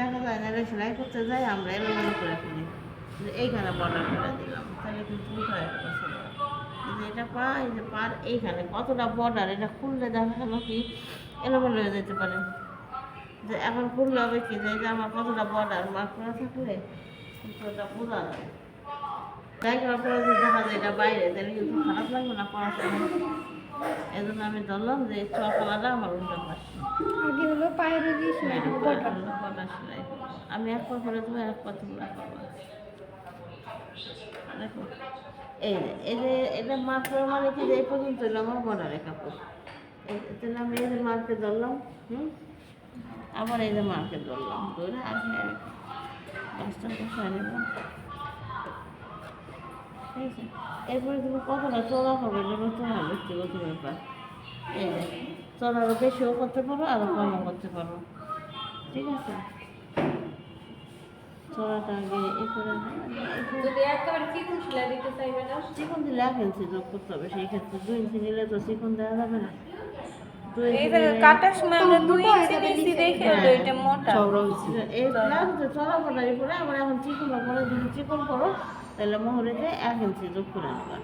দেখা যায় না সেলাই করতে যাই, আমরা এলোমেলো করে ফেলি এইখানে বর্ডার করে দিলাম, তাহলে কিন্তু এটা পা এই যে পার এইখানে কতটা বর্ডার, এটা খুললে দেখা গেল কি এলোমেলো হয়ে যেতে পারে। যে এখন খুললে হবে কি যে আমার কতটা বর্ডার মার্ক করা থাকলে কিন্তু ওটা বোঝা যায়। তাই করার দেখা যায় এটা বাইরে, তাহলে কিন্তু খারাপ লাগবে না, পড়াশোনা। এই জন্য আমি ধরলাম যে চকলাটা আমার উল্টা পাশে। আগে হলো পায়ের সেলাই হ্যাঁ। আমি এক পা করে দেবো এক পা তোমরা দেখো এই যে এই যে এটা মাপ মানে কি যে এই পর্যন্ত আমার বর্ডারে কাপড়। তাহলে আমি এই যে মার্কে ধরলাম হুম? আবার এই যে মার্কে ধরলাম ধরে আগে পাঁচটা বসায় নিলাম ঠিক আছে এরপরে তুমি কতটা চড়া হবে এটা তোমার ব্যক্তিগত ব্যাপার এই যে চড়ারও বেশিও করতে পারো আরও কমও করতে পারো। ঠিক আছে? চড়াটা আগে এ করে চিকন দিলে এক ইঞ্চি যোগ করতে হবে সেই ক্ষেত্রে দুই ইঞ্চি নিলে তো চিকন দেওয়া যাবে না দুই এই ইঞ্চি জায়গায় নিলে- কাটার সময় আমরা দুই মোটা হয়ে ইঞ্চি যাবে দেখে। এটা মোটা। এই প্লাস যে চড়া ফটারি পরে এখন চিকন পরে যদি চিকন করো তাহলে মোহরিতে এক ইঞ্চি যোগ করে নেবা।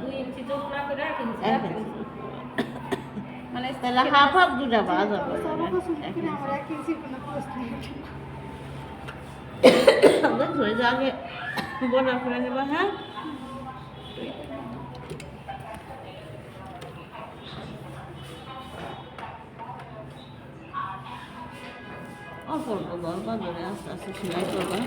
দুই ইঞ্চি যোগ না করে এক ইঞ্চি এক ইঞ্চি মানে তাহলে হাফ হাফ দুটা বাজ হবে। আমার আগে করে নেবা হ্যাঁ? Al torbalarına böyle yansıtasın şimdi torbalarına.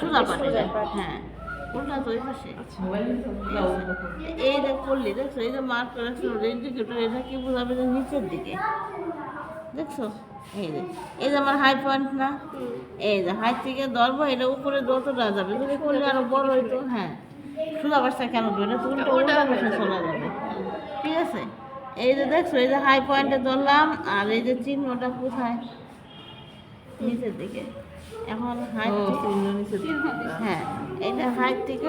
সোজা পাটে যায় হ্যাঁ তো ওই পাশে। এই যে করলি দেখছ? এই যে মার্ক করে রাখছো ইন্ডিকেটর এটা কি বোঝাবে যে নিচের দিকে? দেখছ? এই যে এই যে আমার হাই পয়েন্ট না? এই যে হাই থেকে ধরবো এটা উপরে যতটা যাবে। যদি করলে আরও বড় হইতো হ্যাঁ। সোজা পাশটা কেন দেবে এটা তো উল্টা উল্টা পাশে চলে যাবে। ঠিক আছে? এই যে দেখছ এই যে হাই পয়েন্টে ধরলাম আর এই যে চিহ্নটা কোথায়? নিচের দিকে। এখন হাইট হ্যাঁ এটা হাইট থেকে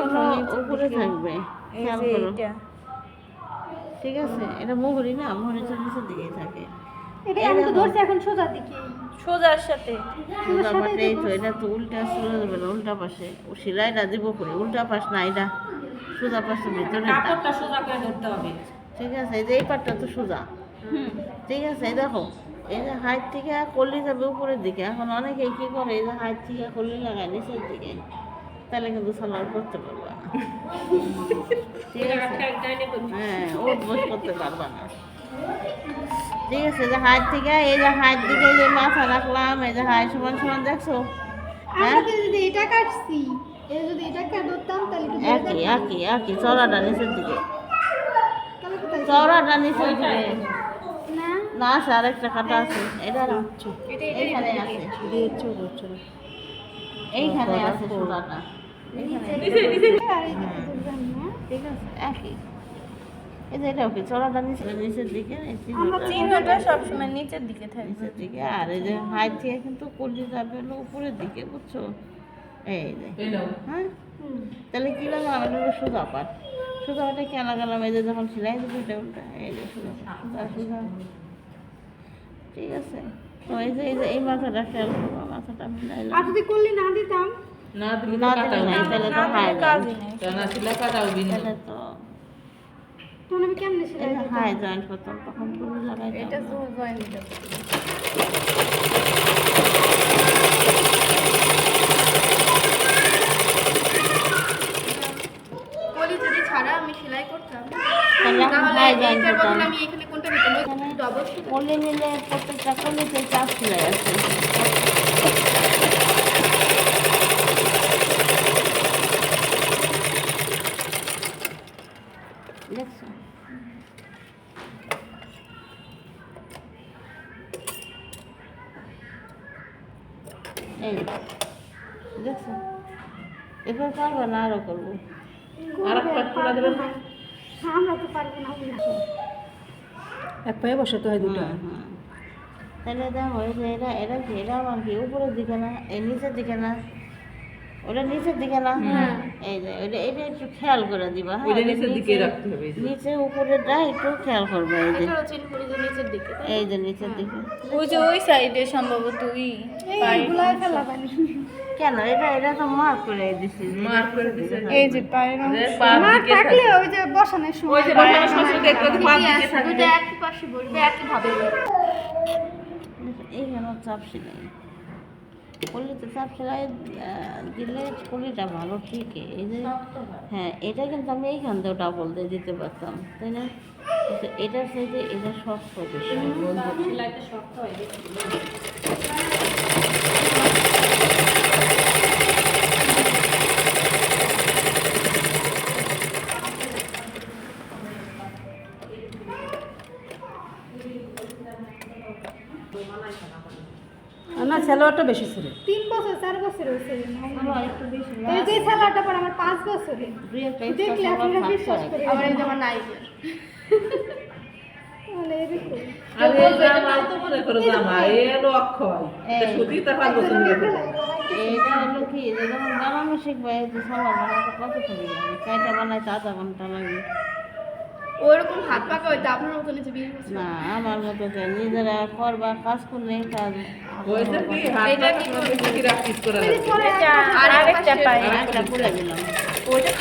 উপরে থাকবে। খেয়াল করো। ঠিক আছে এটা মোহরি না? মোহরি নিচের দিকেই থাকে। এটা আমি তো ধরছি এখন সোজা দিকে। সোজার সাথে। সোজা পাশে এই তো এটা তো উল্টা চলে যাবে না উল্টা পাশে। ও সেলাইটা দিব করে উল্টা পাশ না এটা সোজা পাশের ভিতরে কাপড়টা সোজা করে ধরতে হবে। ঠিক আছে এই যে এই পাটটা তো সোজা। হুম। ঠিক আছে দেখো। এই যে হাইট থেকে কলি যাবে উপরের দিকে। এখন অনেকেই কি করে এই যে হাইট থেকে কলি লাগায় নিচের দিকে। তাহলে কিন্তু সালোয়ার করতে পারবা। না ঠিক আছে? হ্যাঁ ওট বস করতে পারবা না। ঠিক আছে যে হাইট থেকে এই যে হাইট দিকে এই যে মাথা রাখলাম এই যে হাই সমান সমান দেখছ? হ্যাঁ? যদি এটা কাটছি যদি এটা কাট ধরতাম তাহলে একই। একই একই চড়াটা নিচের দিকে। চড়াটা নিচের দিকে। না আছে আরেকটা কাটা আছে এটা না এইখানে আছে এইখানে আছে না। ঠিক আছে একই এই যে এটাও কি চড়াটা নিচে নিচের দিকে চিহ্নটা সবসময় নিচের দিকে নিচের দিকে আর এই যে হাইট থেকে কিন্তু কলি যাবে হলো উপরের দিকে বুঝছ এই যে হ্যাঁ তাহলে কি লাগালাম এটা হলো সোজা পাট সোজা পাটে কেন লাগালাম এই যে যখন সেলাই দেবো এটা উল্টা এই যে সোজা সোজা সোজা ঠিক আছে। তো এই যে এই যে এই মাথাটা খেয়াল করব মাথাটা মিলাইলাম আর যদি করলে না দিতাম? না দিলে না তো দিলে কাটাও নাই, নাই তাহলে তো হাই দিলে না। দিলে কাটাও বি তাহলে তো তখন আমি কেমনে সেলাই দিতাম হাই জয়েন্ট করতাম তখন করে লাগাইতাম এটা না। জয়েন দিতে কলি যদি ছাড়া আমি সেলাই করতাম তাহলে তাহলে হাই জয়েন্ট করতাম আমি এখানে কলি নিলে প্রত্যেকটা কলিতে চাপ সেলাই আছে দেখছ এবার পারবে না করব আর হ্যাঁ, আমরা তো পারব না এক পায়ে বসাতে হয় দুটো। হুম, হুম। তাহলে দেখো এই যে এটা এটা এটা আমার কি উপরের দিকে না এই নিচের দিকে না? ওটা নিচের দিকে না? এই যে ওইটা এটা একটু খেয়াল করে দিবা হ্যাঁ নিচের দিকে রাখতে হবে। নিচে উপরেরটা একটু খেয়াল করবে এই যে। চিন করি যে নিচের দিকে এই যে নিচের দিকে। ওই যে ওই সাইডে সম্ভবত ওই এইগুলা ফেলা পানি কেন? এটা এটা তো মার্ক করে দিছি। যে মার করে দিছে। এই যে পায়ের থাকলে ওই যে বসানোর সময় ওই যে বাসার শ্বশুর দেখতে তো দিকে থাকবে দুটো একই পাশে বসবে একই ভাবে এইখানে চাপ সেলাই কলিতে চাপ সেলাই দিলে কলিটা ভালো ঠিক এই যে হ্যাঁ এটা কিন্তু আমি এইখান থেকে ডাবল দিয়ে দিতে পারতাম তাই না? এটা এটার সাইডে এটা শক্ত বেশি। না বেশি ছিল। তিন বছর চার বছর হয়েছে। এই পর আমার পাঁচ বছরে। দেখলে আপনারা বিশ্বাস করে আমার এই। নাই মনে সালোয়ার বানাতে কত লাগে কয়টা বানাইতে আধা ঘণ্টা লাগে ওইরকম হাত পাকা হইতো আপনার মতো নিচে বিয়ে না আমার মতো যে নিজেরা করবা কাজ করলে কাজ ওইটা কি? এটা কি করে কি রাখিস করে? আর আরেকটা পাই। একটা পুরো দিলাম। ওইটা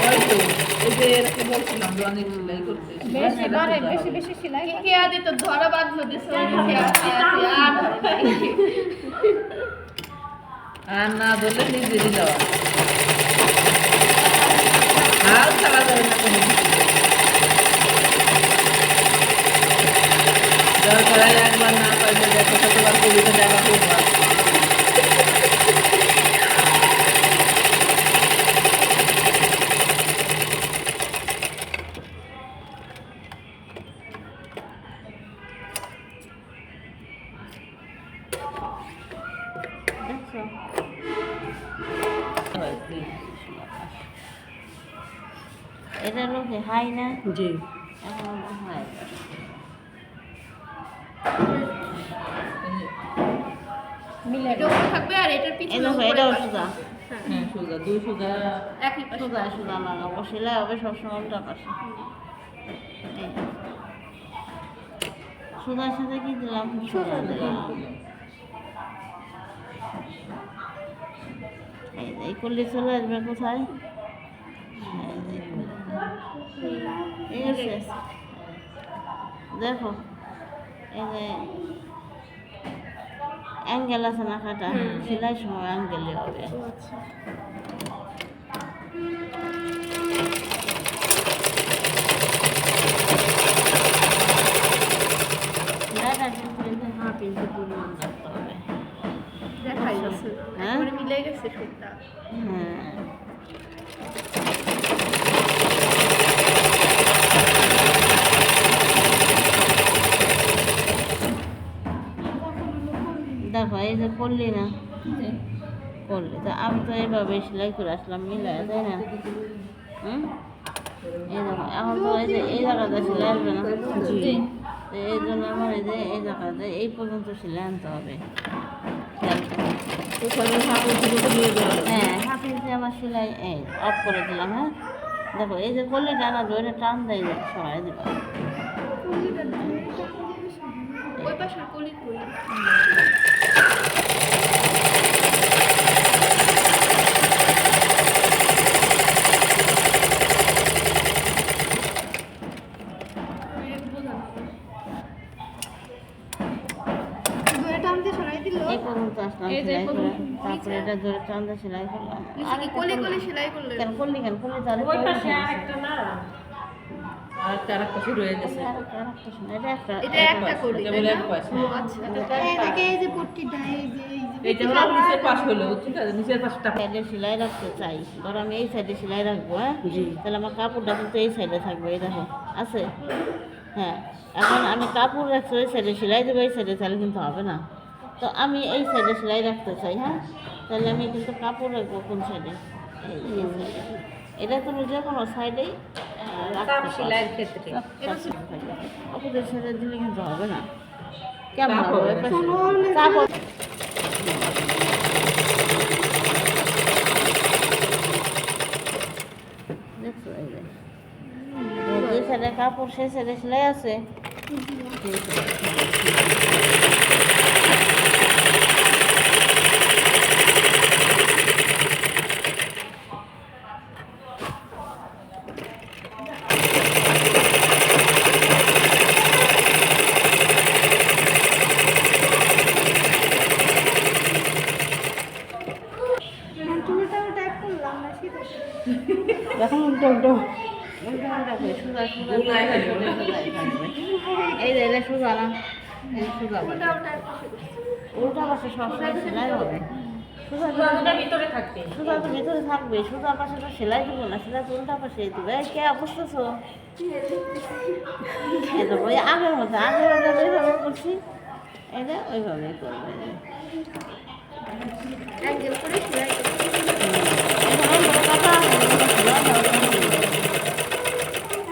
ওই তো, এই যে এরকম বলছিলাম যে অনেক সেলাই করতে বেশি বাড়ে বেশি বেশি সেলাই কে কে তো ধরা বাঁধলো দিছে আর আর না ধরলে নিজেরই যাওয়া। হাল ছাড়া যাবে না কোনো দরকার একবার না পাইলে দেখো শতবার কবিতা দেখা করবা জি। এখন মিলে থাকবে আর এটার পিছনে এটাও। সোজা। হ্যাঁ। সোজা দুই সোজা একই সোজা সোজা লাগাবো সেলাই হবে সবসময় এই। সোজার সাথে কি দিলাম? সোজা দিলাম। এই করলে চলে আসবে কোথায়? ঠিক আছে দেখো এই যে অ্যাঙ্গেল আছে না কাটা সেলাই সময় অ্যাঙ্গেলে হবে দাদা কিন্তু এই যে হাফ ইঞ্চি পরিমাণ রাখতে হবে দেখাই যাচ্ছে হ্যাঁ? যে করলি না? করলি। তো আমি তো এইভাবে সেলাই করে আসলাম মিলাই তাই না? হুম? এই দেখো এখন তো এই যে এই জায়গাটা সেলাই আসবে না? তো এই জন্য আমার এই যে এই জায়গাতে এই পর্যন্ত সেলাই আনতে হবে। হ্যাঁ আমার সেলাই এই অফ করে দিলাম হ্যাঁ? দেখো এই যে করলে টানা ধরে টান দেয় সরাই দিবা ওই পাশের কলি করি ধরে টানতে সেলাই করে তারপরে এটা ধরে করলাম। কলি কলি করলে কেন করলি কেন? করলি তাহলে আরেকটা হয়ে না? আচ্ছা। রাখতে চাই। ধরো আমি এই সাইডে সেলাই রাখব হ্যাঁ? তাহলে আমার কাপড়টা কিন্তু এই সাইডে থাকবে এই দেখো। আছে? হ্যাঁ। এখন আমি কাপড় রাখছি ওই সাইডে সেলাই দেবো এই সাইডে তাহলে কিন্তু হবে না। তো আমি এই সাইডে সেলাই রাখতে চাই হ্যাঁ? তাহলে আমি কিন্তু কাপড় রাখব কোন সাইডে এটা তুমি যে কোনো সাইডেই সেলাইয়ের ক্ষেত্রে। অপোজিট সাইডে দিলে কিন্তু হবে না। কেমন হবে? কাপড় সাইডে কাপড় সেই সাইডে সেলাই আছে টুলটা ওটা করলাম না ঠিক আছে এখন উল্টো উল্টো উল্টা উল্টা করে সোজা সোজা সোজা সোজা সোজা থাকবে। এই না? যে সোজা। উল্টা পাশে সেলাই হবে। ভিতরে থাকবে। সোজা তো ভিতরে থাকবে। সোজা পাশে তো সেলাই দিব না সেলাই তো উল্টা পাশে দিবে। কে বুঝতেছো আগের মতো আগের মতো যেভাবে করছি এটা ওইভাবেই করবে এই করে সেলাই করতে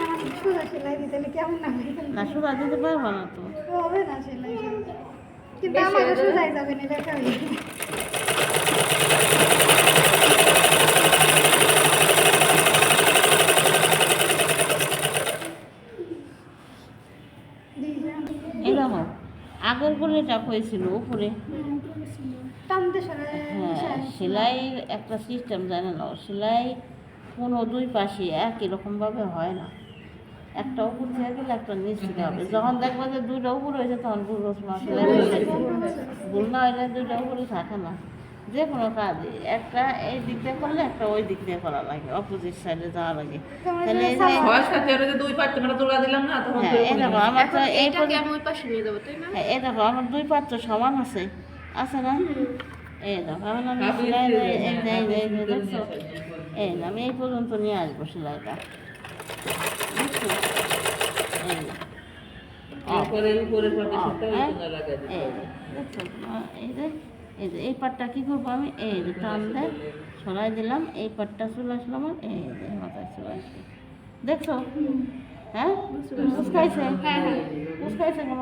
আমার সোজা সেলাই দিতে হলে কেমন না না সোজা দিতে পারব না তো। হবে না সেলাই কিন্তু আমার যাবে। সোজাই যাবে না দেখো আগের গলিটা হয়েছিল উপরে। টানতে হ্যাঁ সেলাইয়ের একটা সিস্টেম জানে না সেলাই কোনো দুই পাশে একই রকমভাবে হয় না। একটা উপর থেকে গেলে একটা নিচ থেকে হবে। যখন দেখব যে দুইটা উপর হয়েছে তখন বুঝব হয়ে গেছে ভুল না হলে দুইটা উপরে থাকে না। যে কোনো কাজে একটা এই দিক দিয়ে করলে একটা ওই দিক দিয়ে করা লাগে। অপোজিট সাইডে যাওয়া লাগে। তাহলে এই যে দুই মানে তোলা দিলাম না তখন হ্যাঁ এই দেখো আমার তো এই এইটাকে আমি ওই পাশে নিয়ে যাব তাই না? হ্যাঁ এই দেখো আমার দুই পাত্র সমান আছে। আছে না? এই দেখো এখন আমি এই আমি এই পর্যন্ত নিয়ে আসব সেলাইটা। এই পাটটা কী করব আমি? এই যে টান দেয় ছড়াই দিলাম এই পাটটা চলে আসলো আমার এই যে মাথায় চলে আসলো। দেখছ? হ্যাঁ? উস্কাইছে হ্যাঁ হ্যাঁ। উস্কাইছে না,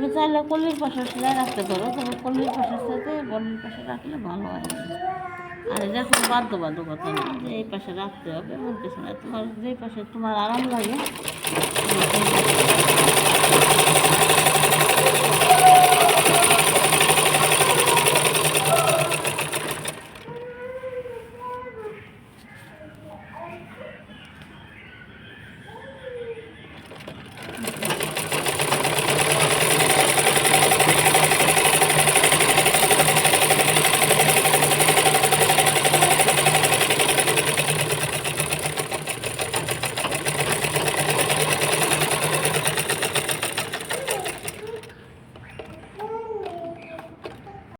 তুমি চাইলে কলির পাশে সেলাই রাখতে পারো, তবে কলির পাশের সাথে বনের পাশে রাখলে ভালো হয়। আর এটা কোনো বাধ্যবাধকতা না, যে এই পাশে রাখতে হবে, এমন কিছু না। তোমার যেই পাশে তোমার আরাম লাগে